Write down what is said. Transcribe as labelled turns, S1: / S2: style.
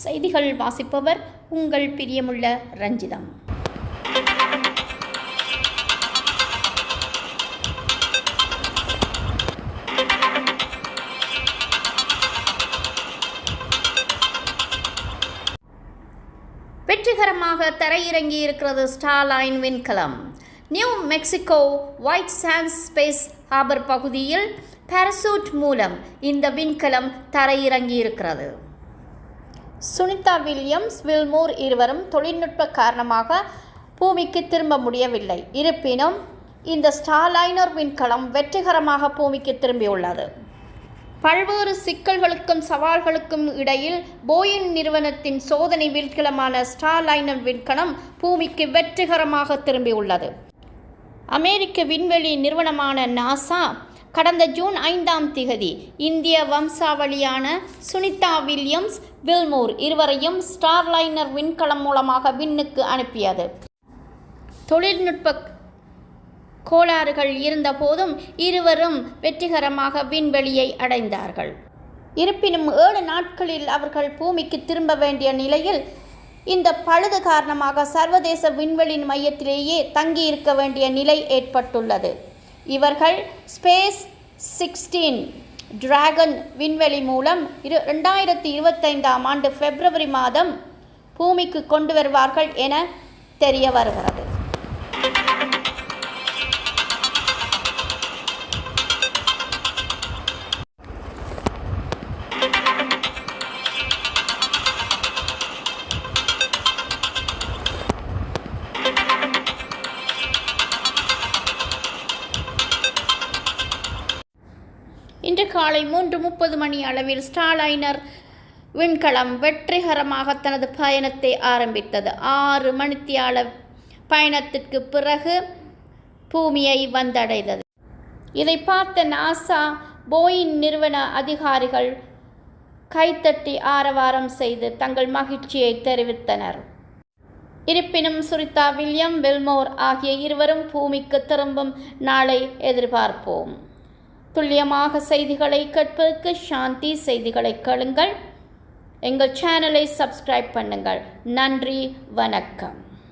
S1: செய்திகள் வாசிப்பவர் உங்கள் பிரியமுள்ள ரஞ்சிதம். வெற்றிகரமாக தரையிறங்கி இருக்கிறது ஸ்டார்லைன் விண்கலம். New Mexico White Sands Space Harbor பகுதியில் பாரசூட் மூலம் இந்த விண்கலம் தரையிறங்கி இருக்கிறது. சுனிதா வில்லியம்ஸ் வில்மூர் இருவரும் தொழில்நுட்ப காரணமாக பூமிக்கு திரும்ப முடியவில்லை. இருப்பினும் இந்த ஸ்டார்லைனர் விண்கலம் வெற்றிகரமாக பூமிக்கு திரும்பியுள்ளது. பல்வேறு சிக்கல்களுக்கும் சவால்களுக்கும் இடையில் போயிங் நிறுவனத்தின் சோதனை விண்கலமான ஸ்டார்லைனர் விண்கலம் பூமிக்கு வெற்றிகரமாக திரும்பியுள்ளது. அமெரிக்க விண்வெளி நிறுவனமான நாசா கடந்த ஜூன் ஐந்தாம் திகதி இந்திய வம்சாவளியான சுனிதா வில்லியம்ஸ் வில்மோர் இருவரையும் ஸ்டார்லைனர் விண்கலம் மூலமாக விண்ணுக்கு அனுப்பியது. தொழில்நுட்ப கோளாறுகள் இருந்தபோதும் இருவரும் வெற்றிகரமாக விண்வெளியை அடைந்தார்கள். இருப்பினும் ஏழு நாட்களில் அவர்கள் பூமிக்கு திரும்ப வேண்டிய நிலையில் இந்த பழுது காரணமாக சர்வதேச விண்வெளி மையத்திலேயே தங்கியிருக்க வேண்டிய நிலை ஏற்பட்டுள்ளது. இவர்கள் ஸ்பேஸ் சிக்ஸ்டீன் டிராகன் விண்வெளி மூலம் இரு ரெண்டாயிரத்தி இருபத்தைந்தாம் ஆண்டு பிப்ரவரி மாதம் பூமிக்கு கொண்டு வருவார்கள் என தெரிய வருகிறது. இன்று காலை மூன்று முப்பது மணி அளவில் ஸ்டாலைனர் விண்கலம் வெற்றிகரமாக தனது பயணத்தை ஆரம்பித்தது. ஆறு மணித்தியால பயணத்திற்கு பிறகு பூமியை வந்தடைந்தது. இதை பார்த்த நாசா போயிங் நிறுவன அதிகாரிகள் கைத்தட்டி ஆரவாரம் செய்து தங்கள் மகிழ்ச்சியை தெரிவித்தனர். இருப்பினும் சுரிதா வில்லியம் வெல்மோர் ஆகிய இருவரும் பூமிக்கு திரும்பும் நாளை எதிர்பார்ப்போம். துல்லியமாக செய்திகளை கேட்பதற்கு சாந்தி செய்திகளை கேளுங்கள். எங்கள் சேனலை சப்ஸ்கிரைப் பண்ணுங்கள். நன்றி வணக்கம்.